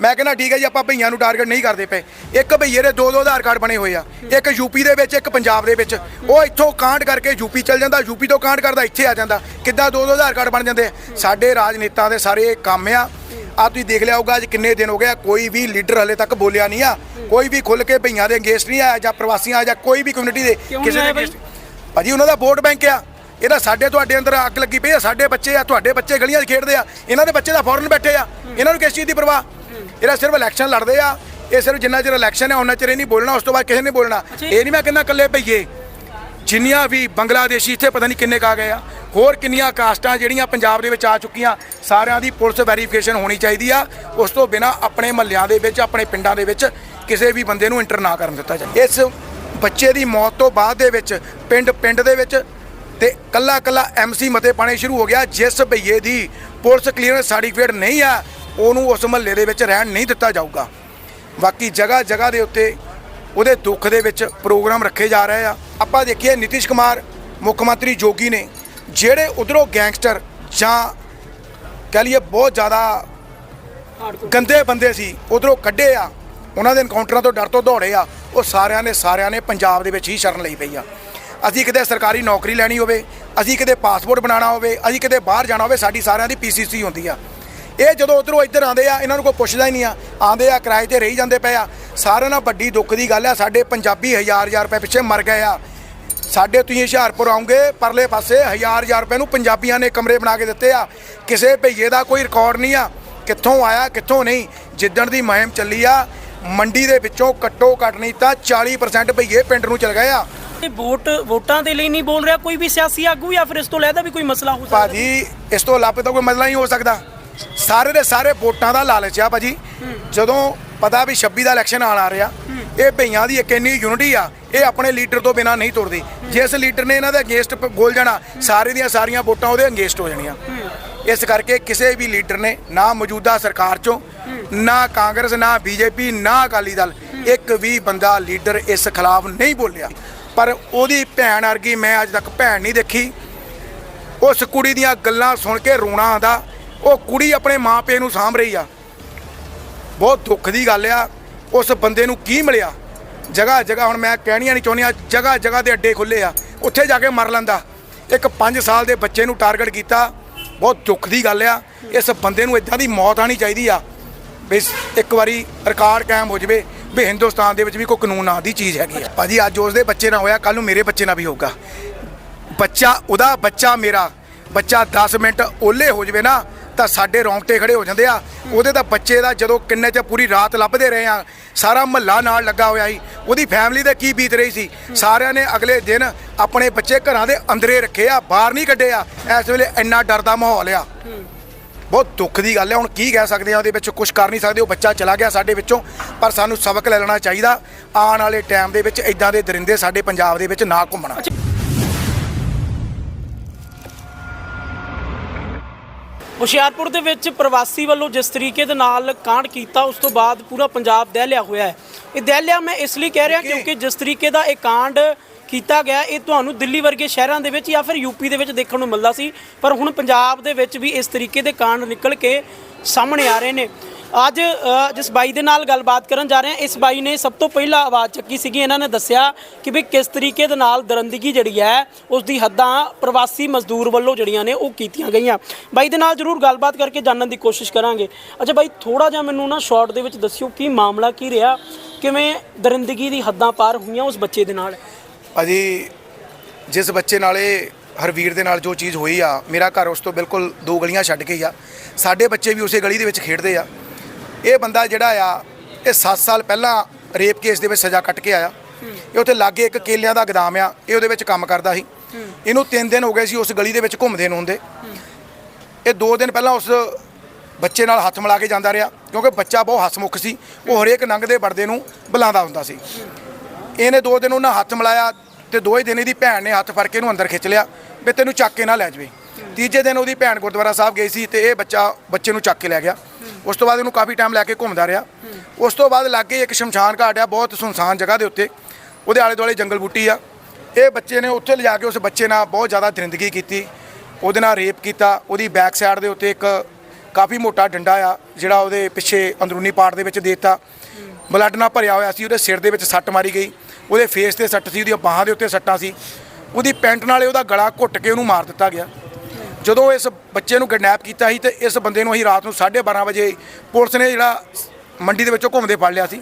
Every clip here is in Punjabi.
ਮੈਂ ਕਹਿੰਦਾ ਠੀਕ ਹੈ ਜੀ ਆਪਾਂ ਭਈਆਂ ਨੂੰ ਟਾਰਗੇਟ ਨਹੀਂ ਕਰਦੇ ਪਏ। ਇੱਕ ਭਈਏ ਦੇ ਦੋ ਦੋ ਆਧਾਰ ਕਾਰਡ ਬਣੇ ਹੋਏ ਆ। ਇੱਕ ਯੂਪੀ ਦੇ ਵਿੱਚ ਇੱਕ ਪੰਜਾਬ ਦੇ ਵਿੱਚ। ਉਹ ਇੱਥੋਂ ਕਾਂਡ ਕਰਕੇ ਯੂਪੀ ਚਲ ਜਾਂਦਾ ਯੂਪੀ ਤੋਂ ਕਾਂਡ ਕਰਦਾ ਇੱਥੇ ਆ ਜਾਂਦਾ। ਕਿੱਦਾਂ ਦੋ ਦੋ ਆਧਾਰ ਕਾਰਡ ਬਣ ਜਾਂਦੇ? ਸਾਡੇ ਰਾਜਨੇਤਾ ਦੇ ਸਾਰੇ ਕੰਮ ਆ। ਆ ਤੁਸੀਂ ਦੇਖ ਲਿਆ ਹੋਊਗਾ ਅੱਜ ਕਿੰਨੇ ਦਿਨ ਹੋ ਗਏ ਆ, ਕੋਈ ਵੀ ਲੀਡਰ ਹਲੇ ਤੱਕ ਬੋਲਿਆ ਨਹੀਂ ਆ। ਕੋਈ ਵੀ ਖੁੱਲ ਕੇ ਭਈਆਂ ਦੇ ਅੰਗੇਸਟ ਨਹੀਂ ਆਇਆ ਜਾਂ ਪ੍ਰਵਾਸੀਆਂ ਜਾਂ ਕੋਈ ਵੀ ਕਮਿਊਨਿਟੀ ਦੇ ਕਿਉਂ ਨਹੀਂ ਆਇਆ ਦੇ against- ਭਾਜੀ ਉਹਨਾਂ ਦਾ ਵੋਟ ਬੈਂਕ ਆ। ਇਹਦਾ ਸਾਡੇ ਤੁਹਾਡੇ ਅੰਦਰ ਅੱਗ ਲੱਗੀ ਪਈ ਆ ਸਾਡੇ ਬੱਚੇ ਆ ਤੁਹਾਡੇ ਬੱਚੇ ਗਲੀਆਂ 'ਚ ਖੇਡਦੇ ਆ। ਇਹਨਾਂ ਦੇ ਬੱਚੇ ਤਾਂ ਫੌਰਨ ਬੈਠੇ ਆ। ਇਹਨਾਂ ਨੂੰ ਕਿਸ ਚੀਜ਼ ਦੀ ਪਰਵਾਹ? ਇਹਦਾ ਸਿਰਫ ਇਲੈਕਸ਼ਨ ਲੜਦੇ ਆ। ਇਹ ਸਿਰਫ ਜਿੰਨਾ ਚਿਰ ਇਲੈਕਸ਼ਨ ਹੈ ਉਹਨਾਂ ਚਿਰ ਇਹ ਨਹੀਂ ਬੋਲਣਾ ਉਸ ਤੋਂ ਬਾਅਦ ਕਿਸੇ ਨੇ ਬੋਲਣਾ। ਇਹ ਨਹੀਂ ਮੈਂ ਕਹਿੰਦਾ ਇਕੱਲੇ ਭਈਏ। ਜਿੰਨੀਆਂ ਵੀ ਬੰਗਲਾਦੇਸ਼ੀ ਇੱਥੇ ਪਤਾ ਨਹੀਂ ਕਿੰਨੇ ਕਾ ਗਏ ਆ। ਹੋਰ ਕਿੰਨੀਆਂ ਕਾਸਟਾਂ ਜਿਹੜੀਆਂ ਪੰਜਾਬ ਦੇ ਵਿੱਚ ਆ ਚੁੱਕੀਆਂ ਸਾਰਿਆਂ ਦੀ ਪੁਲਿਸ ਵੈਰੀਫਿਕੇਸ਼ਨ ਹੋਣੀ ਚਾਹੀਦੀ ਆ। ਉਸ ਤੋਂ ਬਿਨਾ ਆਪਣੇ ਮਹੱਲਿਆਂ ਦੇ ਵਿੱਚ ਆਪਣੇ ਪਿੰਡਾਂ ਦੇ ਵਿੱਚ ਕਿਸੇ ਵੀ ਬੰਦੇ ਨੂੰ ਇੰਟਰ ਨਾ ਕਰਨ ਦਿੱਤਾ ਜਾਏ ਇਸ ਬੱਚੇ ਦੀ ਮੌਤ ਤੋਂ ਬਾਅਦ ਦੇ ਵਿੱਚ ਪਿੰਡ ਪਿੰਡ ਦੇ ਵਿੱਚ ਤੇ ਕੱਲਾ ਕੱਲਾ ਐਮਸੀ ਮਤੇ ਪਾਣੇ ਸ਼ੁਰੂ ਹੋ ਗਿਆ ਜਿਸ ਭਈਏ ਦੀ ਪੁਲਿਸ ਕਲੀਅਰੈਂਸ ਸਰਟੀਫਿਕੇਟ ਨਹੀਂ ਆ ਉਹਨੂੰ ਉਸ ਮਹੱਲੇ ਦੇ ਵਿੱਚ ਰਹਿਣ ਨਹੀਂ ਦਿੱਤਾ ਜਾਊਗਾ। ਬਾਕੀ ਜਗ੍ਹਾ ਜਗ੍ਹਾ ਦੇ ਉੱਤੇ ਉਹਦੇ ਦੁੱਖ ਦੇ ਵਿੱਚ ਪ੍ਰੋਗਰਾਮ ਰੱਖੇ ਜਾ ਰਹੇ ਆ। ਆਪਾਂ ਦੇਖੀਏ ਨਿਤਿਸ਼ ਕੁਮਾਰ ਮੁੱਖ ਮੰਤਰੀ ਜੋਗੀ ਨੇ ਜਿਹੜੇ ਉਧਰੋਂ ਗੈਂਗਸਟਰ ਜਾਂ ਕਹ ਲਈਏ ਬਹੁਤ ਜ਼ਿਆਦਾ ਗੰਦੇ ਬੰਦੇ ਸੀ ਉਧਰੋਂ ਕੱਢੇ ਆ ਉਹਨਾਂ ਦੇ ਐਨਕਾਊਂਟਰਾਂ ਤੋਂ ਡਰ ਤੋਂ ਦੌੜੇ ਆ ਉਹ ਸਾਰਿਆਂ ਨੇ ਸਾਰਿਆਂ ਨੇ ਪੰਜਾਬ ਦੇ ਵਿੱਚ ਹੀ ਸ਼ਰਨ ਲਈ ਪਈ ਆ। ਅਸੀਂ ਕਿਤੇ ਸਰਕਾਰੀ ਨੌਕਰੀ ਲੈਣੀ ਹੋਵੇ ਅਸੀਂ ਕਿਤੇ ਪਾਸਪੋਰਟ ਬਣਾਉਣਾ ਹੋਵੇ ਅਸੀਂ ਕਿਤੇ ਬਾਹਰ ਜਾਣਾ ਹੋਵੇ ਸਾਡੀ ਸਾਰਿਆਂ ਦੀ ਪੀਸੀਸੀ ਹੁੰਦੀ ਆ। ਇਹ ਜਦੋਂ ਉਧਰੋਂ ਇੱਧਰ ਆਉਂਦੇ ਆ ਇਹਨਾਂ ਨੂੰ ਕੋਈ ਪੁੱਛਦਾ ਹੀ ਨਹੀਂ ਆ। ਆਉਂਦੇ ਆ ਕਿਰਾਏ ਤੇ ਰਹੀ ਜਾਂਦੇ ਪਏ ਆ। ਸਾਰਿਆਂ ਨਾਲ ਵੱਡੀ ਦੁੱਖ ਦੀ ਗੱਲ ਆ ਸਾਡੇ ਪੰਜਾਬੀ ਹਜ਼ਾਰ ਹਜ਼ਾਰ ਰੁਪਏ ਪਿੱਛੇ ਮਰ ਗਏ ਆ। ਸਾਡੇ ਤੁਸੀਂ ਹੁਸ਼ਿਆਰਪੁਰ ਆਉਂਗੇ ਪਰਲੇ ਪਾਸੇ ਹਜ਼ਾਰ ਹਜ਼ਾਰ ਰੁਪਏ ਨੂੰ ਪੰਜਾਬੀਆਂ ਨੇ ਕਮਰੇ ਬਣਾ ਕੇ ਦਿੱਤੇ ਆ। ਕਿਸੇ ਭਈਏ ਦਾ ਕੋਈ ਰਿਕਾਰਡ ਨਹੀਂ ਆ ਕਿੱਥੋਂ ਆਇਆ ਕਿੱਥੋਂ ਨਹੀਂ। ਜਿੱਦਣ ਦੀ ਮੁਹਿੰਮ ਚੱਲੀ ਆ ਮੰਡੀ ਦੇ ਵਿੱਚੋਂ ਕੱਟੋ ਕੱਟ ਨਹੀਂ ਤਾਂ 40% ਭਈਏ ਪਿੰਡ ਨੂੰ ਚਲ ਗਏ ਆ। ਇਹ ਵੋਟ ਵੋਟਾਂ ਦੇ ਲਈ ਨਹੀਂ ਬੋਲ ਰਿਹਾ ਕੋਈ ਵੀ ਸਿਆਸੀ ਆਗੂ ਜਾਂ ਫਿਰ ਇਸ ਤੋਂ ਲੈਦਾ ਵੀ ਕੋਈ ਮਸਲਾ ਹੋ ਸਕਦਾ? ਭਾਜੀ ਇਸ ਤੋਂ ਇਲਾਵਾ ਤਾਂ ਕੋਈ ਮਸਲਾ ਨਹੀਂ ਹੋ ਸਕਦਾ। ਸਾਰੇ ਦੇ ਸਾਰੇ ਵੋਟਾਂ ਦਾ ਲਾਲਚ ਆ ਭਾਜੀ। ਜਦੋਂ ਪਤਾ ਵੀ 26 ਦਾ ਇਲੈਕਸ਼ਨ ਆਣ ਆ ਰਿਹਾ, ਇਹ ਭਈਆਂ ਦੀ ਇੱਕ ਇੰਨੀ ਯੂਨਿਟੀ ਆ, ਇਹ ਆਪਣੇ ਲੀਡਰ ਤੋਂ ਬਿਨਾ ਨਹੀਂ ਤੁਰਦੀ। ਜਿਸ ਲੀਡਰ ਨੇ ਇਹਨਾਂ ਦੇ ਅਗੇਂਸਟ ਬੋਲ ਜਾਣਾ, ਸਾਰੇ ਦੀਆਂ ਸਾਰੀਆਂ ਵੋਟਾਂ ਉਹਦੇ ਅਗੇਂਸਟ ਹੋ ਜਾਣੀਆਂ। ਇਸ ਕਰਕੇ ਕਿਸੇ ਵੀ ਲੀਡਰ ਨੇ ਨਾ ਮੌਜੂਦਾ ਸਰਕਾਰ ਚੋਂ, ਨਾ ਕਾਂਗਰਸ, ਨਾ ਬੀਜੇਪੀ, ਨਾ ਅਕਾਲੀ ਦਲ, ਇੱਕ ਵੀ ਬੰਦਾ ਲੀਡਰ ਇਸ ਖਿਲਾਫ ਨਹੀਂ ਬੋਲਿਆ। ਪਰ ਉਹਦੀ ਭੈਣ ਵਰਗੀ ਮੈਂ ਅੱਜ ਤੱਕ ਭੈਣ ਨਹੀਂ ਦੇਖੀ। ਉਸ ਕੁੜੀ ਦੀਆਂ ਗੱਲਾਂ ਸੁਣ ਕੇ ਰੋਣਾ ਆਉਂਦਾ ਉਹ ਕੁੜੀ ਆਪਣੇ ਮਾਪੇ ਨੂੰ ਸਾਂਭ ਰਹੀ ਆ। ਬਹੁਤ ਦੁੱਖ ਦੀ ਗੱਲ ਆ। ਉਸ ਬੰਦੇ ਨੂੰ ਕੀ ਮਿਲਿਆ? ਜਗ੍ਹਾ ਜਗ੍ਹਾ ਹੁਣ ਮੈਂ ਕਹਿਣੀਆਂ ਨਹੀਂ ਚਾਹੁੰਦੀਆਂ ਜਗ੍ਹਾ ਜਗ੍ਹਾ ਦੇ ਅੱਡੇ ਖੁੱਲੇ ਆ। ਉੱਥੇ ਜਾ ਕੇ ਮਰ ਲੈਂਦਾ। ਇੱਕ 5 ਸਾਲ ਦੇ ਬੱਚੇ ਨੂੰ ਟਾਰਗੇਟ ਕੀਤਾ। ਬਹੁਤ ਦੁੱਖ ਦੀ ਗੱਲ ਆ। ਇਸ ਬੰਦੇ ਨੂੰ ਇਦਾਂ ਦੀ ਮੌਤ ਆਣੀ ਚਾਹੀਦੀ ਆ ਵੀ ਇੱਕ ਵਾਰੀ ਰਿਕਾਰਡ ਕਾਇਮ ਹੋ ਜਵੇ ਵੀ ਹਿੰਦੁਸਤਾਨ ਦੇ ਵਿੱਚ ਵੀ ਕੋਈ ਕਾਨੂੰਨ ਨਾਂ ਦੀ ਚੀਜ਼ ਹੈਗੀ ਆ। ਭਾਜੀ, ਅੱਜ ਉਸ ਦੇ ਬੱਚੇ ਨਾਲ ਹੋਇਆ ਕੱਲ ਨੂੰ ਮੇਰੇ ਬੱਚੇ ਨਾਲ ਵੀ ਹੋਊਗਾ। ਬੱਚਾ, ਉਹਦਾ ਬੱਚਾ ਮੇਰਾ। ਬੱਚਾ 10 ਮਿੰਟ ਓਲੇ ਹੋ ਜਵੇ ਨਾ ਤਾਂ ਸਾਡੇ ਰੌਂਗਟੇ ਖੜੇ ਹੋ ਜਾਂਦੇ ਆ। ਉਹਦੇ ਤਾਂ ਬੱਚੇ ਦਾ ਜਦੋਂ ਕਿੰਨੇ ਚ ਪੂਰੀ ਰਾਤ ਲੱਭਦੇ ਰਹੇ ਆ, ਸਾਰਾ ਮਹੱਲਾ ਨਾਲ ਲੱਗਾ ਹੋਇਆ ਸੀ। ਉਹਦੀ ਫੈਮਿਲੀ ਦਾ ਕੀ ਬੀਤ ਰਹੀ ਸੀ? ਸਾਰਿਆਂ ਨੇ ਅਗਲੇ ਦਿਨ ਆਪਣੇ ਬੱਚੇ ਘਰਾਂ ਦੇ ਅੰਦਰੇ ਰੱਖੇ ਆ, ਬਾਹਰ ਨਹੀਂ ਕੱਢੇ ਆ। ਇਸ ਵੇਲੇ ਇੰਨਾ ਡਰ ਦਾ ਮਾਹੌਲ ਆ। ਬਹੁਤ ਦੁੱਖ ਦੀ ਗੱਲ ਹੈ ਹੁਣ ਕੀ ਕਹਿ ਸਕਦੇ ਆ, ਉਹਦੇ ਵਿੱਚ ਕੁਝ ਕਰ ਨਹੀਂ ਸਕਦੇ। ਉਹ ਬੱਚਾ ਚਲਾ ਗਿਆ ਸਾਡੇ ਵਿੱਚੋਂ, ਪਰ ਸਾਨੂੰ ਸਬਕ ਲੈ ਲੈਣਾ ਚਾਹੀਦਾ। ਆਉਣ ਵਾਲੇ ਟਾਈਮ ਦੇ ਵਿੱਚ ਇਦਾਂ ਦੇ ਦਰਿੰਦੇ ਸਾਡੇ ਪੰਜਾਬ ਦੇ ਵਿੱਚ ਨਾ ਘੁੰਮਣਾ। ਹੁਸ਼ਿਆਰਪੁਰ ਦੇ ਵਿੱਚ ਪ੍ਰਵਾਸੀ ਵੱਲੋਂ ਜਿਸ ਤਰੀਕੇ ਦੇ ਨਾਲ ਕਾਂਡ ਕੀਤਾ ਉਸ ਤੋਂ ਬਾਅਦ ਪੂਰਾ ਪੰਜਾਬ ਦਹਿਲਿਆ ਹੋਇਆ ਹੈ। ਇਹ ਦਹਿਲਿਆ ਮੈਂ ਇਸ ਲਈ ਕਹਿ ਰਿਹਾ ਕਿਉਂਕਿ ਜਿਸ ਤਰੀਕੇ ਦਾ ਇਹ ਕਾਂਡ ਕੀਤਾ ਗਿਆ ਇਹ ਤੁਹਾਨੂੰ ਦਿੱਲੀ ਵਰਗੇ ਸ਼ਹਿਰਾਂ ਦੇ ਵਿੱਚ ਜਾਂ ਫਿਰ ਯੂਪੀ ਦੇ ਵਿੱਚ ਦੇਖਣ ਨੂੰ ਮਿਲਦਾ ਸੀ ਪਰ ਹੁਣ ਪੰਜਾਬ ਦੇ ਵਿੱਚ ਵੀ ਇਸ ਤਰੀਕੇ ਦੇ ਕਾਂਡ ਨਿਕਲ ਕੇ ਸਾਹਮਣੇ ਆ ਰਹੇ ਨੇ। ਅੱਜ ਜਿਸ ਬਾਈ ਦੇ ਨਾਲ ਗੱਲਬਾਤ ਕਰਨ ਜਾ ਰਹੇ ਹਾਂ, ਇਸ ਬਾਈ ਨੇ ਸਭ ਤੋਂ ਪਹਿਲਾਂ ਆਵਾਜ਼ ਚੱਕੀ ਸੀਗੀ, ਇਹਨਾਂ ਨੇ ਦੱਸਿਆ ਕਿ ਵੀ ਕਿਸ ਤਰੀਕੇ ਦੇ ਨਾਲ ਦਰਿੰਦਗੀ ਜਿਹੜੀ ਹੈ ਉਸ ਦੀ ਹੱਦਾਂ ਪ੍ਰਵਾਸੀ ਮਜ਼ਦੂਰ ਵੱਲੋਂ ਜਿਹੜੀਆਂ ਨੇ ਉਹ ਕੀਤੀਆਂ ਗਈਆਂ। ਬਾਈ ਦੇ ਨਾਲ ਜਰੂਰ ਗੱਲਬਾਤ ਕਰਕੇ ਜਾਣਨ ਦੀ ਕੋਸ਼ਿਸ਼ ਕਰਾਂਗੇ। ਅੱਛਾ ਬਾਈ ਥੋੜਾ ਜਿਹਾ ਮੈਨੂੰ ਨਾ ਸ਼ਾਰਟ ਦੇ ਵਿੱਚ ਦੱਸਿਓ, ਕੀ ਮਾਮਲਾ ਕੀ ਰਿਹਾ? ਕਿਵੇਂ ਦਰਿੰਦਗੀ ਦੀ ਹੱਦਾਂ ਪਾਰ ਹੋਈਆਂ ਉਸ ਬੱਚੇ ਦੇ ਨਾਲ? ਭਾਜੀ, ਜਿਸ ਬੱਚੇ ਨਾਲ ਇਹ ਹਰਵੀਰ ਦੇ ਨਾਲ ਜੋ ਚੀਜ਼ ਹੋਈ ਆ, ਮੇਰਾ ਘਰ ਉਸ ਤੋਂ ਬਿਲਕੁਲ ਦੋ ਗਲੀਆਂ ਛੱਡ ਕੇ ਹੀ ਆ। ਸਾਡੇ ਬੱਚੇ ਵੀ ਉਸੇ ਗਲੀ ਦੇ ਵਿੱਚ ਖੇਡਦੇ ਆ। ਇਹ ਬੰਦਾ ਜਿਹੜਾ ਆ, ਇਹ 7 ਸਾਲ ਪਹਿਲਾਂ ਰੇਪ ਕੇਸ ਦੇ ਵਿੱਚ ਸਜ਼ਾ ਕੱਟ ਕੇ ਆਇਆ। ਇਹ ਉੱਥੇ ਲਾਗੇ ਇੱਕ ਕੇਲਿਆਂ ਦਾ ਗਦਾਮ ਆ, ਇਹ ਉਹਦੇ ਵਿੱਚ ਕੰਮ ਕਰਦਾ ਸੀ। ਇਹਨੂੰ 3 ਦਿਨ ਹੋ ਗਏ ਸੀ ਉਸ ਗਲੀ ਦੇ ਵਿੱਚ ਘੁੰਮਦੇ ਨੂੰ ਹੁੰਦੇ। ਇਹ 2 ਦਿਨ ਪਹਿਲਾਂ ਉਸ ਬੱਚੇ ਨਾਲ ਹੱਥ ਮਿਲਾ ਕੇ ਜਾਂਦਾ ਰਿਹਾ, ਕਿਉਂਕਿ ਬੱਚਾ ਬਹੁਤ ਹਸਮੁਖ ਸੀ। ਉਹ ਹਰੇਕ ਲੰਘਦੇ ਵੜਦੇ ਨੂੰ ਬੁਲਾਉਂਦਾ ਹੁੰਦਾ ਸੀ। ਇਹਨੇ ਦੋ ਦਿਨ ਉਹਨਾਂ ਹੱਥ ਮਿਲਾਇਆ ਤੇ ਦੋਏ ਦਿਨ ਇਹਦੀ ਭੈਣ ਨੇ ਹੱਥ ਫੜ ਕੇ ਇਹਨੂੰ ਅੰਦਰ ਖਿੱਚ ਲਿਆ, ਵੀ ਤੈਨੂੰ ਚੱਕ ਕੇ ਨਾ ਲੈ ਜਾਵੇ। ਤੀਜੇ ਦਿਨ ਉਹਦੀ ਭੈਣ ਗੁਰਦੁਆਰਾ ਸਾਹਿਬ ਗਈ ਸੀ ਤੇ ਇਹ ਬੱਚਾ ਬੱਚੇ ਨੂੰ ਚੱਕ ਕੇ ਲੈ ਗਿਆ। ਉਸ ਤੋਂ ਬਾਅਦ ਇਹਨੂੰ ਕਾਫੀ ਟਾਈਮ ਲੈ ਕੇ ਘੁੰਮਦਾ ਰਿਹਾ। ਉਸ ਤੋਂ ਬਾਅਦ ਲਾਗੇ ਇੱਕ ਸ਼ਮਸ਼ਾਨ ਘਾਟ ਆ ਬਹੁਤ ਸੁਨਸਾਨ ਜਗ੍ਹਾ ਦੇ ਉੱਤੇ। ਉਹਦੇ ਆਲੇ ਦੁਆਲੇ ਜੰਗਲ ਬੂਟੀ ਆ। ਇਹ ਬੱਚੇ ਨੇ ਉੱਥੇ ਲਿਜਾ ਕੇ ਉਸ ਬੱਚੇ ਨਾਲ ਬਹੁਤ ਜ਼ਿਆਦਾ ਦਰਿੰਦਗੀ ਕੀਤੀ। ਉਹਦੇ ਨਾਲ ਰੇਪ ਕੀਤਾ। ਉਹਦੀ ਬੈਕ ਸਾਈਡ ਦੇ ਉੱਤੇ ਇੱਕ ਕਾਫੀ ਮੋਟਾ ਡੰਡਾ ਆ ਜਿਹੜਾ ਉਹਦੇ ਪਿੱਛੇ ਅੰਦਰੂਨੀ ਪਾਰਟ ਦੇ ਵਿੱਚ ਦੇਤਾ। ਬਲੱਡ ਨਾਲ ਭਰਿਆ ਹੋਇਆ ਸੀ ਉਹਦੇ ਸਿਰ ਦੇ ਵਿੱਚ ਸੱਟ ਮਾਰੀ ਗਈ। ਉਹਦੇ ਫੇਸ ਤੇ ਸੱਟ ਸੀ ਉਹਦੀਆਂ ਬਾਹਾਂ ਦੇ ਉੱਤੇ ਸੱਟਾਂ ਸੀ। ਉਹਦੀ ਪੈਂਟ ਨਾਲੇ ਉਹਦਾ ਗਲਾ ਘੁੱਟ ਕੇ ਉਹਨੂੰ ਮਾਰ ਦਿੱਤਾ ਗਿਆ। ਜਦੋਂ ਇਸ ਬੱਚੇ ਨੂੰ ਕਿਡਨੈਪ ਕੀਤਾ ਸੀ ਤੇ ਇਸ ਬੰਦੇ ਨੂੰ ਅਸੀਂ ਰਾਤ ਨੂੰ 12:30 ਵਜੇ ਪੁਲਿਸ ਨੇ ਜਿਹੜਾ ਮੰਡੀ ਦੇ ਵਿੱਚੋਂ ਘੁੰਮਦੇ ਫੜ ਲਿਆ ਸੀ।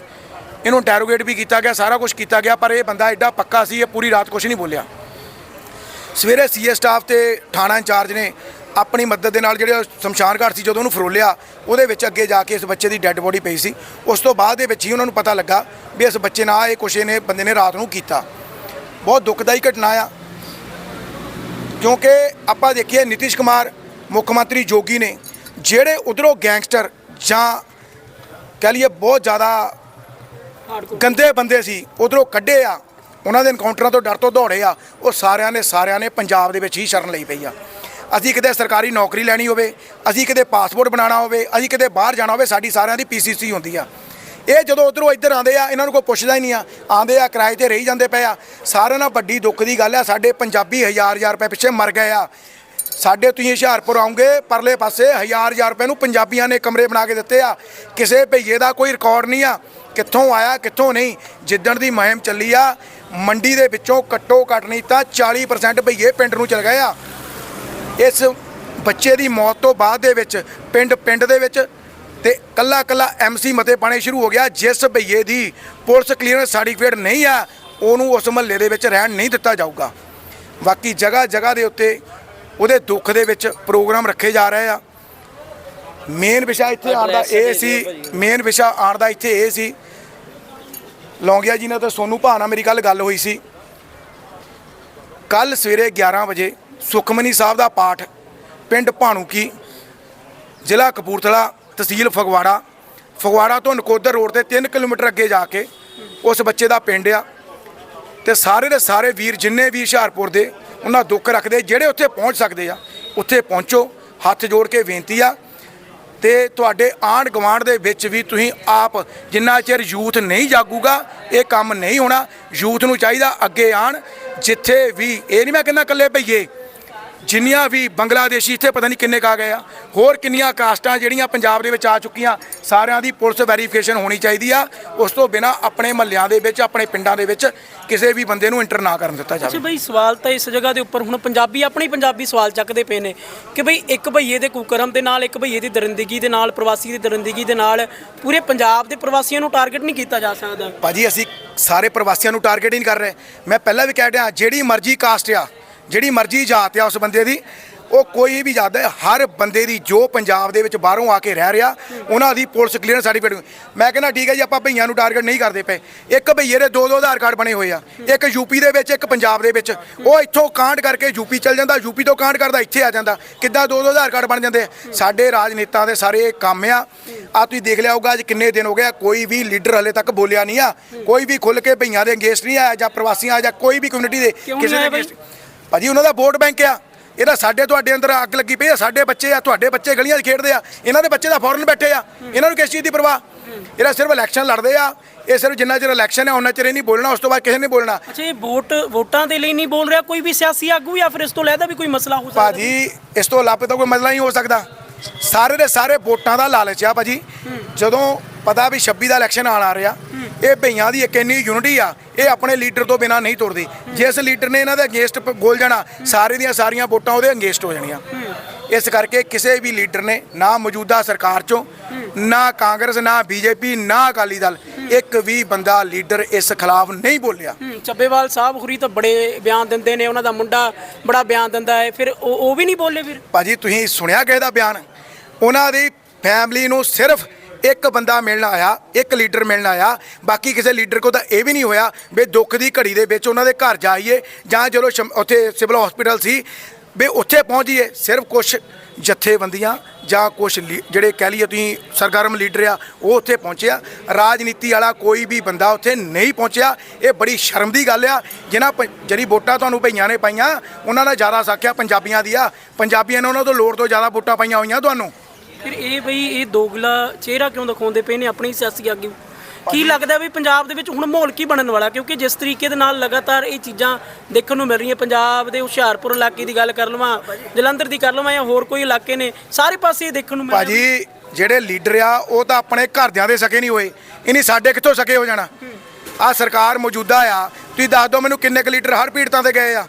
ਇਹਨੂੰ ਇੰਟੈਰੋਗੇਟ ਵੀ ਕੀਤਾ ਗਿਆ, ਸਾਰਾ ਕੁਝ ਕੀਤਾ ਗਿਆ, ਪਰ ਇਹ ਬੰਦਾ ਐਡਾ ਪੱਕਾ ਸੀ, ਇਹ ਪੂਰੀ ਰਾਤ ਕੁਝ ਨਹੀਂ ਬੋਲਿਆ। ਸਵੇਰੇ ਸੀਏ ਸਟਾਫ ਤੇ ਥਾਣਾ ਇੰਚਾਰਜ ਨੇ ਆਪਣੀ ਮਦਦ ਦੇ ਨਾਲ ਜਿਹੜੇ ਸ਼ਮਸ਼ਾਨ ਘਾਟ ਸੀ, ਜਦੋਂ ਉਹਨੂੰ ਫਰੋਲਿਆ, ਉਹਦੇ ਵਿੱਚ ਅੱਗੇ ਜਾ ਕੇ ਇਸ ਬੱਚੇ ਦੀ ਡੈੱਡ ਬੋਡੀ ਪਈ ਸੀ। ਉਸ ਤੋਂ ਬਾਅਦ ਦੇ ਵਿੱਚ ਹੀ ਉਹਨਾਂ ਨੂੰ ਪਤਾ ਲੱਗਾ ਵੀ ਇਸ ਬੱਚੇ ਨਾਲ ਇਹ ਕੁਛ ਨੇ ਬੰਦੇ ਨੇ ਰਾਤ ਨੂੰ ਕੀਤਾ। ਬਹੁਤ ਦੁਖਦਾਈ ਘਟਨਾ ਆ। ਕਿਉਂਕਿ ਆਪਾਂ ਦੇਖੀਏ ਨਿਤਿਸ਼ ਕੁਮਾਰ ਮੁੱਖ ਮੰਤਰੀ ਜੋਗੀ ਨੇ ਜਿਹੜੇ ਉਧਰੋਂ ਗੈਂਗਸਟਰ ਜਾਂ ਕਹ ਲਈਏ ਬਹੁਤ ਜ਼ਿਆਦਾ ਗੰਦੇ ਬੰਦੇ ਸੀ ਉਧਰੋਂ ਕੱਢੇ ਆ ਉਹਨਾਂ ਦੇ ਐਨਕਾਊਂਟਰਾਂ ਤੋਂ ਡਰ ਤੋਂ ਦੌੜੇ ਆ ਉਹ ਸਾਰਿਆਂ ਨੇ ਸਾਰਿਆਂ ਨੇ ਪੰਜਾਬ ਦੇ ਵਿੱਚ ਹੀ ਸ਼ਰਨ ਲਈ ਪਈ ਆ। ਅਸੀਂ ਕਿਤੇ ਸਰਕਾਰੀ ਨੌਕਰੀ ਲੈਣੀ ਹੋਵੇ ਅਸੀਂ ਕਿਤੇ ਪਾਸਪੋਰਟ ਬਣਾਉਣਾ ਹੋਵੇ ਅਸੀਂ ਕਿਤੇ ਬਾਹਰ ਜਾਣਾ ਹੋਵੇ ਸਾਡੀ ਸਾਰਿਆਂ ਦੀ ਪੀਸੀਸੀ ਹੁੰਦੀ ਆ। ਇਹ ਜਦੋਂ ਉਧਰੋਂ ਇੱਧਰ ਆਉਂਦੇ ਆ, ਇਹਨਾਂ ਨੂੰ ਕੋਈ ਪੁੱਛਦਾ ਹੀ ਨਹੀਂ ਆ। ਆਉਂਦੇ ਆ, ਕਿਰਾਏ ਤੇ ਰਹੀ ਜਾਂਦੇ ਪਏ ਆ। ਸਾਰਿਆਂ ਨਾਲ ਵੱਡੀ ਦੁੱਖ ਦੀ ਗੱਲ ਆ, ਸਾਡੇ ਪੰਜਾਬੀ ਹਜ਼ਾਰ ਹਜ਼ਾਰ ਰੁਪਏ ਪਿੱਛੇ ਮਰ ਗਏ ਆ। ਸਾਡੇ ਤੁਸੀਂ ਹੁਸ਼ਿਆਰਪੁਰ ਆਉਂਗੇ, ਪਰਲੇ ਪਾਸੇ ਹਜ਼ਾਰ ਹਜ਼ਾਰ ਰੁਪਏ ਨੂੰ ਪੰਜਾਬੀਆਂ ਨੇ ਕਮਰੇ ਬਣਾ ਕੇ ਦਿੱਤੇ ਆ। ਕਿਸੇ ਭਈਏ ਦਾ ਕੋਈ ਰਿਕਾਰਡ ਨਹੀਂ ਆ, ਕਿੱਥੋਂ ਆਇਆ, ਕਿੱਥੋਂ ਨਹੀਂ। ਜਿੱਦਣ ਦੀ ਮੁਹਿੰਮ ਚੱਲੀ ਆ, ਮੰਡੀ ਦੇ ਵਿੱਚੋਂ ਕੱਟੋ ਕੱਟ ਨਹੀਂ ਤਾਂ 40% ਭਈਏ ਪਿੰਡ ਨੂੰ ਚਲ ਗਏ ਆ। ਇਸ ਬੱਚੇ ਦੀ ਮੌਤ ਤੋਂ ਬਾਅਦ ਦੇ ਵਿੱਚ ਪਿੰਡ ਪਿੰਡ ਦੇ ਵਿੱਚ ਤੇ ਕੱਲਾ ਕੱਲਾ ਐਮਸੀ ਮਤੇ ਪਾਣੇ ਸ਼ੁਰੂ ਹੋ ਗਿਆ। ਜਿਸ ਭਈਏ ਦੀ ਪੁਲਿਸ ਕਲੀਅਰੈਂਸ ਸਰਟੀਫਿਕੇਟ ਨਹੀਂ ਆ, ਉਹਨੂੰ ਉਸ ਮਹੱਲੇ ਦੇ ਵਿੱਚ ਰਹਿਣ ਨਹੀਂ ਦਿੱਤਾ ਜਾਊਗਾ। ਬਾਕੀ ਜਗ੍ਹਾ ਜਗ੍ਹਾ ਦੇ ਉੱਤੇ ਉਹਦੇ ਦੁੱਖ ਦੇ ਵਿੱਚ ਪ੍ਰੋਗਰਾਮ ਰੱਖੇ ਜਾ ਰਹੇ ਆ। ਮੇਨ ਵਿਸ਼ਾ ਇੱਥੇ ਆਉਣ ਦਾ ਇਹ ਸੀ ਮੇਨ ਵਿਸ਼ਾ ਆਉਣ ਦਾ ਇੱਥੇ ਇਹ ਸੀ। ਲੌਂਗਿਆ ਜੀ ਨਾਲ ਤਾਂ ਸੋਨੂ ਭਾ ਮੇਰੀ ਕੱਲ ਗੱਲ ਹੋਈ ਸੀ। ਕੱਲ ਸਵੇਰੇ 11 ਵਜੇ ਸੁਖਮਨੀ ਸਾਹਿਬ ਦਾ ਪਾਠ, ਪਿੰਡ ਭਾਣੂਕੀ, ਜ਼ਿਲ੍ਹਾ ਕਪੂਰਥਲਾ ਤਹਿਸੀਲ ਫਗਵਾੜਾ। ਫਗਵਾੜਾ ਤੋਂ ਨਕੋਦਰ ਰੋਡ ਤੇ 3 ਕਿਲੋਮੀਟਰ ਅੱਗੇ ਜਾ ਕੇ ਉਸ ਬੱਚੇ ਦਾ ਪਿੰਡ ਆ। ਤੇ ਸਾਰੇ ਦੇ ਸਾਰੇ ਵੀਰ ਜਿੰਨੇ ਵੀ ਹੁਸ਼ਿਆਰਪੁਰ ਦੇ, ਉਹਨਾਂ ਦੁੱਖ ਰੱਖਦੇ, ਜਿਹੜੇ ਉੱਥੇ ਪਹੁੰਚ ਸਕਦੇ ਆ, ਉੱਥੇ ਪਹੁੰਚੋ। ਹੱਥ ਜੋੜ ਕੇ ਬੇਨਤੀ ਆ। ਤੇ ਤੁਹਾਡੇ ਆਂਢ ਗੁਆਂਢ ਦੇ ਵਿੱਚ ਵੀ ਤੁਸੀਂ ਆਪ ਜਿੰਨਾ ਚਿਰ ਯੂਥ ਨਹੀਂ ਜਾਗੂਗਾ, ਇਹ ਕੰਮ ਨਹੀਂ ਹੋਣਾ। ਯੂਥ ਨੂੰ ਚਾਹੀਦਾ ਅੱਗੇ ਆਣ ਜਿੱਥੇ ਵੀ, ਇਹ ਨਹੀਂ ਮੈਂ ਕਹਿੰਦਾ ਇਕੱਲੇ ਭਈਏ ਜਿੰਨੀਆਂ ਵੀ ਬੰਗਲਾਦੇਸ਼ੀ ਇੱਥੇ ਪਤਾ ਨਹੀਂ ਕਿੰਨੇ ਕਾ ਗਏ ਆ ਹੋਰ ਕਿੰਨੀਆਂ ਕਾਸਟਾਂ ਜਿਹੜੀਆਂ ਪੰਜਾਬ ਦੇ ਵਿੱਚ ਆ ਚੁੱਕੀਆਂ ਸਾਰਿਆਂ ਦੀ ਪੁਲਿਸ ਵੈਰੀਫਿਕੇਸ਼ਨ ਹੋਣੀ ਚਾਹੀਦੀ ਆ। ਉਸ ਤੋਂ ਬਿਨਾ ਆਪਣੇ ਮਹੱਲਿਆਂ ਦੇ ਵਿੱਚ ਆਪਣੇ ਪਿੰਡਾਂ ਦੇ ਵਿੱਚ ਕਿਸੇ ਵੀ ਬੰਦੇ ਨੂੰ ਇੰਟਰ ਨਾ ਕਰਨ ਦਿੱਤਾ ਅੱਛਾ ਜਾਵੇ ਬਈ ਸਵਾਲ ਤਾਂ ਇਸ ਜਗ੍ਹਾ ਦੇ ਉੱਪਰ ਹੁਣ ਪੰਜਾਬੀ ਆਪਣੀ ਪੰਜਾਬੀ ਸਵਾਲ ਚੱਕਦੇ ਪਏ ਨੇ ਕਿ ਬਈ ਇੱਕ ਭਈਏ ਦੇ ਕੁਕਰਮ ਦੇ ਨਾਲ ਇੱਕ ਭਈਏ ਦੀ ਦਰਿੰਦਗੀ ਦੇ ਨਾਲ ਪ੍ਰਵਾਸੀ ਦੀ ਦਰਿੰਦਗੀ ਦੇ ਨਾਲ ਪੂਰੇ ਪੰਜਾਬ ਦੇ ਪ੍ਰਵਾਸੀਆਂ ਨੂੰ ਟਾਰਗੇਟ ਨਹੀਂ ਕੀਤਾ ਜਾ ਸਕਦਾ। ਭਾਜੀ ਅਸੀਂ ਸਾਰੇ ਪ੍ਰਵਾਸੀਆਂ ਨੂੰ ਟਾਰਗੇਟ ਹੀ ਨਹੀਂ ਕਰ ਰਹੇ। ਮੈਂ ਪਹਿਲਾਂ ਵੀ ਕਹਿ ਰਿਹਾ ਜਿਹੜੀ ਮਰਜ਼ੀ ਕਾਸਟ ਆ ਜਿਹੜੀ ਮਰਜ਼ੀ ਜਾਤ ਆ ਉਸ ਬੰਦੇ ਦੀ ਉਹ ਕੋਈ ਵੀ ਜਾਤ ਹੈ ਹਰ ਬੰਦੇ ਦੀ ਜੋ ਪੰਜਾਬ ਦੇ ਵਿੱਚ ਬਾਹਰੋਂ ਆ ਕੇ ਰਹਿ ਰਿਹਾ ਉਹਨਾਂ ਦੀ ਪੁਲਿਸ ਕਲੀਅਰੈਂਸ ਸਰਟੀਫਿਕੇਟ ਮੈਂ ਕਹਿੰਦਾ ਠੀਕ ਹੈ ਜੀ ਆਪਾਂ ਭਈਆਂ ਨੂੰ ਟਾਰਗੇਟ ਨਹੀਂ ਕਰਦੇ ਪਏ। ਇੱਕ ਭਈਏ ਦੇ ਦੋ ਦੋ ਆਧਾਰ ਕਾਰਡ ਬਣੇ ਹੋਏ ਆ। ਇੱਕ ਯੂਪੀ ਦੇ ਵਿੱਚ ਇੱਕ ਪੰਜਾਬ ਦੇ ਵਿੱਚ। ਉਹ ਇੱਥੋਂ ਕਾਂਡ ਕਰਕੇ ਯੂਪੀ ਚਲ ਜਾਂਦਾ ਯੂਪੀ ਤੋਂ ਕਾਂਡ ਕਰਦਾ ਇੱਥੇ ਆ ਜਾਂਦਾ। ਕਿੱਦਾਂ ਦੋ ਦੋ ਆਧਾਰ ਕਾਰਡ ਬਣ ਜਾਂਦੇ? ਸਾਡੇ ਰਾਜਨੇਤਾ ਦੇ ਸਾਰੇ ਕੰਮ ਆ। ਆ ਤੁਸੀਂ ਦੇਖ ਲਿਆ ਹੋਊਗਾ ਅੱਜ ਕਿੰਨੇ ਦਿਨ ਹੋ ਗਏ ਆ, ਕੋਈ ਵੀ ਲੀਡਰ ਹਲੇ ਤੱਕ ਬੋਲਿਆ ਨਹੀਂ ਆ। ਕੋਈ ਵੀ ਖੁੱਲ ਕੇ ਭਈਆਂ ਦੇ ਅਗੇਂਸਟ ਨਹੀਂ ਆਇਆ ਜਾਂ ਪ੍ਰਵਾਸੀਆਂ ਜਾਂ ਕੋਈ ਵੀ ਕਮਿਊਨਿਟੀ ਦੇ ਕਿਸੇ ਦੇ against ਭਾਜੀ ਉਹਨਾਂ ਦਾ ਵੋਟ ਬੈਂਕ ਆ। ਇਹਦਾ ਸਾਡੇ ਤੁਹਾਡੇ ਅੰਦਰ ਅੱਗ ਲੱਗੀ ਪਈ ਆ। ਸਾਡੇ ਬੱਚੇ ਆ ਤੁਹਾਡੇ ਬੱਚੇ ਗਲੀਆਂ 'ਚ ਖੇਡਦੇ ਆ। ਇਹਨਾਂ ਦੇ ਬੱਚੇ ਤਾਂ ਫੌਰਨ ਬੈਠੇ ਆ। ਇਹਨਾਂ ਨੂੰ ਕਿਸ ਚੀਜ਼ ਦੀ ਪਰਵਾਹ? ਇਹਦਾ ਸਿਰਫ ਇਲੈਕਸ਼ਨ ਲੜਦੇ ਆ। ਇਹ ਸਿਰਫ ਜਿੰਨਾ ਚਿਰ ਇਲੈਕਸ਼ਨ ਹੈ ਉਹਨਾਂ ਚਿਰ ਇਹ ਨਹੀਂ ਬੋਲਣਾ ਉਸ ਤੋਂ ਬਾਅਦ ਕਿਸੇ ਨੇ ਬੋਲਣਾ। ਅੱਛਾ ਇਹ ਵੋਟ ਵੋਟਾਂ ਦੇ ਲਈ ਨਹੀਂ ਬੋਲ ਰਿਹਾ ਕੋਈ ਵੀ ਸਿਆਸੀ ਆਗੂ ਜਾਂ ਫਿਰ ਇਸ ਤੋਂ ਲੈਦਾ ਵੀ ਕੋਈ ਮਸਲਾ ਹੋ ਸਕਦਾ? ਭਾਜੀ ਇਸ ਤੋਂ ਇਲਾਵਾ ਤਾਂ ਕੋਈ ਮਸਲਾ ਨਹੀਂ ਹੋ ਸਕਦਾ। ਸਾਰੇ ਦੇ ਸਾਰੇ ਵੋਟਾਂ ਦਾ ਲਾਲਚ ਆ ਭਾਜੀ। ਜਦੋਂ ਪਤਾ ਵੀ 26 ਦਾ ਇਲੈਕਸ਼ਨ ਆਣ ਆ ਰਿਹਾ। ਇਹ ਭਈਆਂ ਦੀ ਇੱਕ ਇੰਨੀ ਯੂਨਿਟੀ ਆ ਇਹ ਆਪਣੇ ਲੀਡਰ ਤੋਂ ਬਿਨਾ ਨਹੀਂ ਤੁਰਦੀ। ਜਿਸ ਲੀਡਰ ਨੇ ਇਹਨਾਂ ਦੇ ਅਗੇਂਸਟ ਬੋਲ ਜਾਣਾ ਸਾਰੇ ਦੀਆਂ ਸਾਰੀਆਂ ਵੋਟਾਂ ਉਹਦੇ ਅਗੇਂਸਟ ਹੋ ਜਾਣੀਆਂ। ਇਸ ਕਰਕੇ ਕਿਸੇ ਵੀ ਲੀਡਰ ਨੇ ਨਾ ਮੌਜੂਦਾ ਸਰਕਾਰ ਚੋਂ ਨਾ ਕਾਂਗਰਸ ਨਾ ਬੀਜੇਪੀ ਨਾ ਅਕਾਲੀ ਦਲ ਇੱਕ ਵੀ ਬੰਦਾ ਲੀਡਰ ਇਸ ਖਿਲਾਫ ਨਹੀਂ ਬੋਲਿਆ। ਚੱਬੇਵਾਲ ਸਾਹਿਬ ਹੁਰੀ ਤਾਂ ਬੜੇ ਬਿਆਨ ਦਿੰਦੇ ਨੇ ਉਹਨਾਂ ਦਾ ਮੁੰਡਾ ਬੜਾ ਬਿਆਨ ਦਿੰਦਾ ਹੈ। ਫਿਰ ਉਹ ਉਹ ਵੀ ਨਹੀਂ ਬੋਲੇ ਫਿਰ? ਭਾਜੀ ਤੁਸੀਂ ਸੁਣਿਆ ਕਿਸੇ ਦਾ ਬਿਆਨ? ਉਹਨਾਂ ਦੀ ਫੈਮਿਲੀ ਨੂੰ ਸਿਰਫ ਇੱਕ ਬੰਦਾ ਮਿਲਣ ਆਇਆ, ਇੱਕ ਲੀਡਰ ਮਿਲਣ ਆਇਆ, ਬਾਕੀ ਕਿਸੇ ਲੀਡਰ ਕੋ ਤਾਂ ਇਹ ਵੀ ਨਹੀਂ ਹੋਇਆ ਵੀ ਦੁੱਖ ਦੀ ਘੜੀ ਦੇ ਵਿੱਚ ਉਹਨਾਂ ਦੇ ਘਰ ਜਾਈਏ ਜਾਂ ਜਦੋਂ ਸ਼ਮ- ਉੱਥੇ ਸਿਵਲ ਹਸਪੀਟਲ ਸੀ ਵੀ ਉੱਥੇ ਪਹੁੰਚ ਪਹੁੰਚੀਏ ਸਿਰਫ ਕੁਝ ਜਥੇਬੰਦੀਆਂ ਜਾਂ ਕੁਝ ਜਿਹੜੇ ਕਹਿ ਲਈਏ ਤੁਸੀਂ ਸਰਗਰਮ ਲੀਡਰ ਆ, ਉਹ ਉੱਥੇ ਪਹੁੰਚਿਆ। ਰਾਜਨੀਤੀ ਵਾਲਾ ਕੋਈ ਵੀ ਬੰਦਾ ਉੱਥੇ ਨਹੀਂ ਪਹੁੰਚਿਆ। ਇਹ ਬੜੀ ਸ਼ਰਮ ਦੀ ਗੱਲ ਆ। ਜਿਨ੍ਹਾਂ ਪ- ਜਿਹੜੀ ਵੋਟਾਂ ਤੁਹਾਨੂੰ ਭਈਆਂ ਨੇ ਪਾਈਆਂ, ਉਹਨਾਂ ਨੇ ਜ਼ਿਆਦਾ ਸਾਖਿਆ ਪੰਜਾਬੀਆਂ ਦੀ ਆ। ਪੰਜਾਬੀਆਂ ਨੇ ਉਹਨਾਂ ਤੋਂ ਲੋੜ ਤੋਂ ਜ਼ਿਆਦਾ ਵੋਟਾਂ ਪਾਈਆਂ ਹੋਈਆਂ ਤੁਹਾਨੂੰ। ਫਿਰ ਇਹ ਬਈ ਇਹ ਦੋਗਲਾ ਚਿਹਰਾ ਕਿਉਂ ਦਿਖਾਉਂਦੇ ਪਏ ਨੇ ਆਪਣੀ ਸਿਆਸੀ ਆਗੂ? ਕੀ ਲੱਗਦਾ ਵੀ ਪੰਜਾਬ ਦੇ ਵਿੱਚ ਹੁਣ ਮਾਹੌਲ ਕੀ ਬਣਨ ਵਾਲਾ? ਕਿਉਂਕਿ ਜਿਸ ਤਰੀਕੇ ਦੇ ਨਾਲ ਲਗਾਤਾਰ ਇਹ ਚੀਜ਼ਾਂ ਦੇਖਣ ਨੂੰ ਮਿਲ ਰਹੀਆਂ ਪੰਜਾਬ ਦੇ ਹੁਸ਼ਿਆਰਪੁਰ ਇਲਾਕੇ ਦੀ ਗੱਲ ਕਰ ਲਵਾਂ ਜਲੰਧਰ ਦੀ ਕਰ ਲਵਾਂ ਜਾਂ ਹੋਰ ਕੋਈ ਇਲਾਕੇ ਨੇ ਸਾਰੇ ਪਾਸੇ ਇਹ ਦੇਖਣ ਨੂੰ ਮਿਲ ਰਿਹਾ ਭਾਜੀ ਜਿਹੜੇ ਲੀਡਰ ਆ ਉਹ ਤਾਂ ਆਪਣੇ ਘਰਦਿਆਂ ਦੇ ਸਕੇ ਨਹੀਂ ਹੋਏ। ਇਨੀ ਸਾਡੇ ਕਿੱਥੋਂ ਸਕੇ ਹੋ ਜਾਣਾ। ਆ ਸਰਕਾਰ ਮੌਜੂਦਾ ਆ। ਤੁਸੀਂ ਦੱਸ ਦਿਓ ਮੈਨੂੰ ਕਿੰਨੇ ਕੁ ਲੀਡਰ ਹਰ ਪੀੜਤਾਂ ਤੇ ਗਏ ਆ।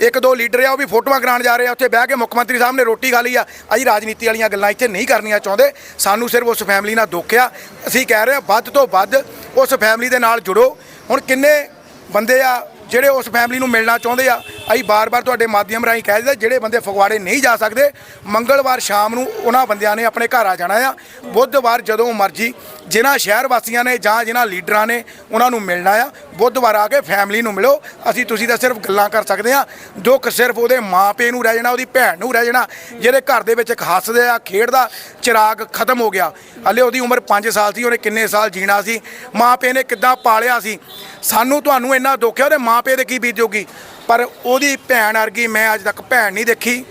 ਇੱਕ ਦੋ ਲੀਡਰ ਆ, ਉਹ ਵੀ ਫੋਟੋਆਂ ਕਰਾਉਣ ਜਾ ਰਹੇ ਆ। ਉੱਥੇ ਬਹਿ ਕੇ ਮੁੱਖ ਮੰਤਰੀ ਸਾਹਿਬ ਨੇ ਰੋਟੀ ਖਾ ਲਈ ਆ। ਅਸੀਂ ਰਾਜਨੀਤੀ ਵਾਲੀਆਂ ਗੱਲਾਂ ਇੱਥੇ ਨਹੀਂ ਕਰਨੀਆਂ ਚਾਹੁੰਦੇ। ਸਾਨੂੰ ਸਿਰਫ ਉਸ ਫੈਮਿਲੀ ਨਾਲ ਦੁੱਖ ਆ। ਅਸੀਂ ਕਹਿ ਰਹੇ ਆ, ਵੱਧ ਤੋਂ ਵੱਧ ਉਸ ਫੈਮਿਲੀ ਦੇ ਨਾਲ ਜੁੜੋ। ਹੁਣ ਕਿੰਨੇ ਬੰਦੇ ਆ ਜਿਹੜੇ ਉਸ ਫੈਮਿਲੀ ਨੂੰ ਮਿਲਣਾ ਚਾਹੁੰਦੇ ਆ? ਅਸੀਂ ਬਾਰ-ਬਾਰ ਤੁਹਾਡੇ ਮਾਧਿਅਮ ਰਾਹੀਂ ਕਹਿ ਦਿੰਦੇ ਜਿਹੜੇ ਬੰਦੇ ਫਗਵਾੜੇ ਨਹੀਂ ਜਾ ਸਕਦੇ, ਮੰਗਲਵਾਰ ਸ਼ਾਮ ਨੂੰ ਉਹਨਾਂ ਬੰਦਿਆਂ ਨੇ ਆਪਣੇ ਘਰ ਆ ਜਾਣਾ ਆ। ਬੁੱਧਵਾਰ ਜਦੋਂ ਮਰਜ਼ੀ ਜਿਨ੍ਹਾਂ ਸ਼ਹਿਰ ਵਾਸੀਆਂ ਨੇ ਜਾਂ ਜਿਨ੍ਹਾਂ ਲੀਡਰਾਂ ਨੇ ਉਹਨਾਂ ਨੂੰ ਮਿਲਣਾ ਆ, ਬੁੱਧਵਾਰ ਆ ਕੇ ਫੈਮਿਲੀ ਨੂੰ ਮਿਲੋ। ਅਸੀਂ ਤੁਸੀਂ ਤਾਂ ਸਿਰਫ ਗੱਲਾਂ ਕਰ ਸਕਦੇ ਆ, ਦੁੱਖ ਸਿਰਫ ਉਹਦੇ ਮਾਪੇ ਨੂੰ ਰਹਿ ਜਾਣਾ, ਉਹਦੀ ਭੈਣ ਨੂੰ ਰਹਿ ਜਾਣਾ, ਜਿਹਦੇ ਘਰ ਦੇ ਵਿੱਚ ਇੱਕ ਹੱਸਦੇ ਆ, ਖੇਡਦਾ, ਚਿਰਾਗ ਖਤਮ ਹੋ ਗਿਆ। ਹਲੇ ਉਹਦੀ ਉਮਰ 5 ਸਾਲ ਸੀ, ਉਹਨੇ ਕਿੰਨੇ ਸਾਲ ਜੀਣਾ ਸੀ ਮਾਪੇ ਨੇ ਕਿੱਦਾਂ ਪਾਲਿਆ ਸੀ? ਸਾਨੂੰ ਤੁਹਾਨੂੰ ਇੰਨਾ ਦੁੱਖ ਹੈ, ਉਹਦੇ ਮਾਪੇ ਦੇ ਕੀ ਬੀਤੂਗੀ ਪਰ ਉਹਦੀ ਭੈਣ ਵਰਗੀ ਮੈਂ ਅੱਜ ਤੱਕ ਭੈਣ ਨਹੀਂ ਦੇਖੀ।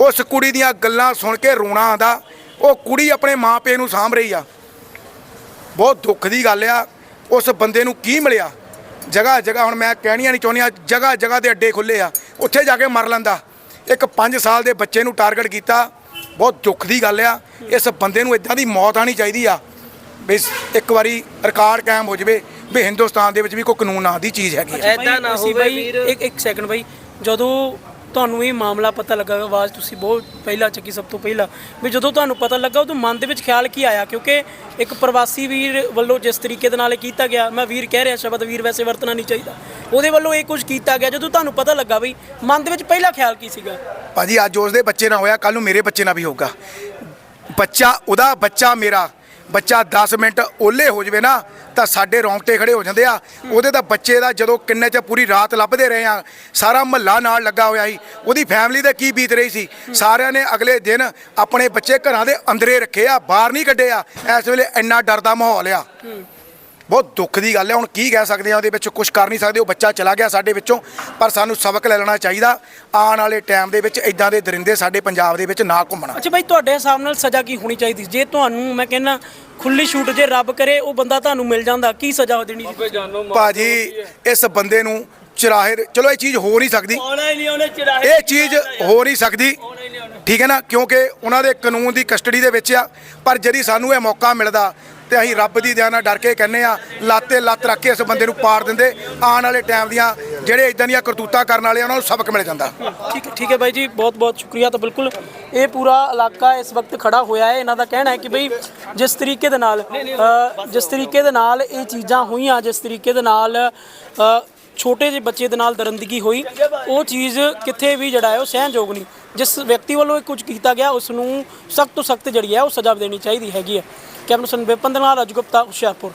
ਉਸ ਕੁੜੀ ਦੀਆਂ ਗੱਲਾਂ ਸੁਣ ਕੇ ਰੋਣਾ ਆਉਂਦਾ। ਉਹ ਕੁੜੀ ਆਪਣੇ ਮਾਪੇ ਨੂੰ ਸਾਂਭ ਰਹੀ ਆ। ਬਹੁਤ ਦੁੱਖ ਦੀ ਗੱਲ ਆ। ਉਸ ਬੰਦੇ ਨੂੰ ਕੀ ਮਿਲਿਆ? ਜਗ੍ਹਾ ਜਗ੍ਹਾ ਹੁਣ ਮੈਂ ਕਹਿਣੀਆਂ ਨਹੀਂ ਚਾਹੁੰਦੀਆਂ ਜਗ੍ਹਾ ਜਗ੍ਹਾ ਦੇ ਅੱਡੇ ਖੁੱਲੇ ਆ। ਉੱਥੇ ਜਾ ਕੇ ਮਰ ਲੈਂਦਾ। ਇੱਕ 5 ਸਾਲ ਦੇ ਬੱਚੇ ਨੂੰ ਟਾਰਗੇਟ ਕੀਤਾ। ਬਹੁਤ ਦੁੱਖ ਦੀ ਗੱਲ ਆ। ਇਸ ਬੰਦੇ ਨੂੰ ਇਦਾਂ ਦੀ ਮੌਤ ਆਣੀ ਚਾਹੀਦੀ ਆ। ਵੀ ਇੱਕ ਵਾਰੀ ਰਿਕਾਰਡ ਕਾਇਮ ਹੋ ਜਵੇ ਵੀ ਹਿੰਦੁਸਤਾਨ ਦੇ ਵਿੱਚ ਵੀ ਕੋਈ ਕਾਨੂੰਨ ਨਾਂ ਦੀ ਚੀਜ਼ ਹੈਗੀ ਆ। ਐਦਾਂ ਨਾ ਹੋਵੇ ਬਾਈ ਇੱਕ ਇੱਕ ਸੈਕਿੰਡ ਬਾਈ ਜਦੋਂ ਤੁਹਾਨੂੰ ਇਹ ਮਾਮਲਾ ਪਤਾ ਲੱਗਾ ਆਵਾਜ਼ ਤੁਸੀਂ ਬਹੁਤ ਪਹਿਲਾਂ ਚੱਕੀ ਸਭ ਤੋਂ ਪਹਿਲਾਂ ਵੀ ਜਦੋਂ ਤੁਹਾਨੂੰ ਪਤਾ ਲੱਗਾ ਉਦੋਂ ਮਨ ਦੇ ਵਿੱਚ ਖਿਆਲ ਕੀ ਆਇਆ? ਕਿਉਂਕਿ ਇੱਕ ਪ੍ਰਵਾਸੀ ਵੀਰ ਵੱਲੋਂ ਜਿਸ ਤਰੀਕੇ ਦੇ ਨਾਲ ਇਹ ਕੀਤਾ ਗਿਆ ਮੈਂ ਵੀਰ ਕਹਿ ਰਿਹਾ ਸ਼ਬਦ ਵੀਰ ਵੈਸੇ ਵਰਤਣਾ ਨਹੀਂ ਚਾਹੀਦਾ। ਉਹਦੇ ਵੱਲੋਂ ਇਹ ਕੁਝ ਕੀਤਾ ਗਿਆ ਜਦੋਂ ਤੁਹਾਨੂੰ ਪਤਾ ਲੱਗਾ ਬਈ ਮਨ ਦੇ ਵਿੱਚ ਪਹਿਲਾ ਖਿਆਲ ਕੀ ਸੀਗਾ? ਭਾਜੀ ਅੱਜ ਉਸ ਦੇ ਬੱਚੇ ਨਾਲ ਹੋਇਆ ਕੱਲ ਨੂੰ ਮੇਰੇ ਬੱਚੇ ਨਾਲ ਵੀ ਹੋਊਗਾ। ਬੱਚਾ ਉਹਦਾ ਬੱਚਾ ਮੇਰਾ ਬੱਚਾ 10 ਮਿੰਟ ਓਲੇ ਹੋ ਜਵੇ ਨਾ, ਤਾਂ ਸਾਡੇ ਰੌਂਗਟੇ ਖੜੇ ਹੋ ਜਾਂਦੇ ਆ। ਉਹਦੇ ਤਾਂ ਬੱਚੇ ਦਾ ਜਦੋਂ ਕਿੰਨੇ ਚ ਪੂਰੀ ਰਾਤ ਲੱਭਦੇ ਰਹੇ ਆ, ਸਾਰਾ ਮਹੱਲਾ ਨਾਲ ਲੱਗਾ ਹੋਇਆ ਸੀ। ਉਹਦੀ ਫੈਮਿਲੀ ਦਾ ਕੀ ਬੀਤ ਰਹੀ ਸੀ? ਸਾਰਿਆਂ ਨੇ ਅਗਲੇ ਦਿਨ ਆਪਣੇ ਬੱਚੇ ਘਰਾਂ ਦੇ ਅੰਦਰੇ ਰੱਖੇ ਆ, ਬਾਹਰ ਨਹੀਂ ਕੱਢੇ ਆ। ਇਸ ਵੇਲੇ ਇੰਨਾ ਡਰ ਦਾ ਮਾਹੌਲ ਆ। ਬਹੁਤ ਦੁੱਖ ਦੀ ਗੱਲ ਹੈ। ਹੁਣ ਕੀ ਕਹਿ ਸਕਦੇ ਆ ਉਹਦੇ ਵਿੱਚ ਕੁਝ ਕਰ ਨਹੀਂ ਸਕਦੇ। ਉਹ ਬੱਚਾ ਚਲਾ ਗਿਆ ਸਾਡੇ ਵਿੱਚੋਂ ਪਰ ਸਾਨੂੰ ਸਬਕ ਲੈ ਲੈਣਾ ਚਾਹੀਦਾ। ਆਉਣ ਵਾਲੇ ਟਾਈਮ ਦੇ ਵਿੱਚ ਇਦਾਂ ਦੇ ਦਰਿੰਦੇ ਸਾਡੇ ਪੰਜਾਬ ਦੇ ਵਿੱਚ ਨਾ ਘੁੰਮਣਾ। ਅੱਛਾ ਬਾਈ ਤੁਹਾਡੇ ਹਿਸਾਬ ਨਾਲ ਸਜ਼ਾ ਕੀ ਹੋਣੀ ਚਾਹੀਦੀ? ਜੇ ਤੁਹਾਨੂੰ ਮੈਂ ਕਹਿੰਨਾ ਖੁੱਲੀ ਛੂਟ ਜੇ ਰੱਬ ਕਰੇ ਉਹ ਬੰਦਾ ਤੁਹਾਨੂੰ ਮਿਲ ਜਾਂਦਾ ਕੀ ਸਜ਼ਾ ਦੇਣੀ ਸੀ? ਭਾਜੀ ਇਸ ਬੰਦੇ ਨੂੰ ਚਰਾਹੇ ਚਲੋ ਇਹ ਚੀਜ਼ ਹੋ ਨਹੀਂ ਸਕਦੀ। ਆਉਣਾ ਹੀ ਨਹੀਂ ਉਹਨੇ ਚੜਾਏ ਇਹ ਚੀਜ਼ ਹੋ ਨਹੀਂ ਸਕਦੀ। ਠੀਕ ਹੈ ਨਾ? ਕਿਉਂਕਿ ਉਹਨਾਂ ਦੇ ਕਾਨੂੰਨ ਦੀ ਕਸਟਡੀ ਦੇ ਵਿੱਚ ਆ ਪਰ ਜਦੀ ਸਾਨੂੰ ਇਹ ਮੌਕਾ ਮਿਲਦਾ ਤੇ ਅਸੀਂ ਰੱਬ ਦੀ ਦਇਆ ਨਾਲ ਡਰ ਕੇ ਕਹਿੰਨੇ ਆ ਲਾਤੇ ਲੱਤ ਰੱਖ ਕੇ ਇਸ ਬੰਦੇ ਨੂੰ ਪਾੜ ਦਿੰਦੇ, ਆਉਣ ਵਾਲੇ ਟਾਈਮ ਦੀਆਂ ਜਿਹੜੇ ਇਦਾਂ ਦੀਆਂ ਕਰਤੂਤਾਂ ਕਰਨ ਵਾਲੇ ਉਹਨਾਂ ਨੂੰ ਸਬਕ ਮਿਲ ਜਾਂਦਾ। ਠੀਕ ਠੀਕ ਹੈ ਬਾਈ ਜੀ, ਬਹੁਤ ਬਹੁਤ ਸ਼ੁਕਰੀਆ ਤਾਂ ਬਿਲਕੁਲ। ਇਹ ਪੂਰਾ ਇਲਾਕਾ ਇਸ ਵਕਤ ਖੜਾ ਹੋਇਆ ਹੈ, ਇਹਨਾਂ ਦਾ ਕਹਿਣਾ ਹੈ ਕਿ ਬਈ ਜਿਸ ਤਰੀਕੇ ਦੇ ਨਾਲ ਜਿਸ ਤਰੀਕੇ ਦੇ ਨਾਲ ਇਹ ਚੀਜ਼ਾਂ ਹੋਈਆਂ, ਜਿਸ ਤਰੀਕੇ ਦੇ ਨਾਲ ਛੋਟੇ ਜਿਹੇ ਬੱਚੇ ਦੇ ਨਾਲ ਦਰੰਦਗੀ ਹੋਈ, ਉਹ ਚੀਜ਼ ਕਿੱਥੇ ਵੀ ਜਿਹੜਾ ਹੈ ਉਹ ਸਹਿਣਯੋਗ ਨਹੀਂ। ਜਿਸ ਵਿਅਕਤੀ ਵੱਲੋਂ ਇਹ ਕੁਝ ਕੀਤਾ ਗਿਆ ਉਸ ਨੂੰ ਸਖਤ ਤੋਂ ਸਖਤ ਜਿਹੜੀ ਹੈ ਉਹ ਸਜ਼ਾ ਦੇਣੀ ਚਾਹੀਦੀ ਹੈਗੀ ਹੈ। ਕੈਮਰਾ ਸਨ ਵਿਪਨ ਦੇ ਨਾਲ ਰਾਜੂ ਗੁਪਤਾ ਹੁਸ਼ਿਆਰਪੁਰ